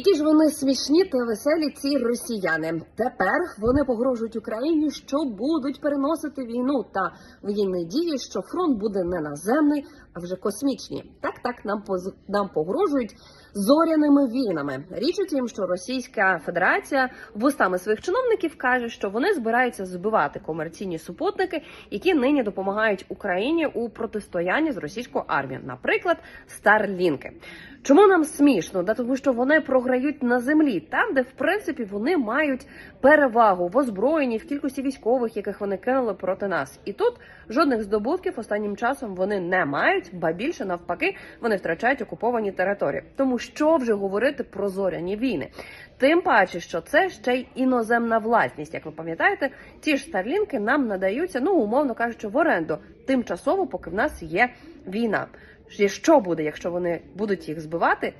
Які ж вони смішні та веселі ці росіяни. Тепер вони погрожують Україні, що будуть переносити війну та воєнні дії, що фронт буде не наземний, а вже космічні. Так, так нам нам погрожують зоряними війнами. Річ у тім, що Російська Федерація вустами своїх чиновників каже, що вони збираються збивати комерційні супутники, які нині допомагають Україні у протистоянні з російською армією, наприклад, Старлінки. Чому нам смішно? Да тому що вони програють на землі, там, де в принципі вони мають перевагу в озброєнні, в кількості військових, яких вони кинули проти нас. І тут жодних здобутків останнім часом вони не мають, ба більше навпаки, вони втрачають окуповані території. Тому що вже говорити про зоряні війни? Тим паче, що це ще й іноземна власність. Як ви пам'ятаєте, ті ж старлінки нам надаються, ну умовно кажучи, в оренду тимчасово, поки в нас є війна. Що буде, якщо вони будуть їх збивати?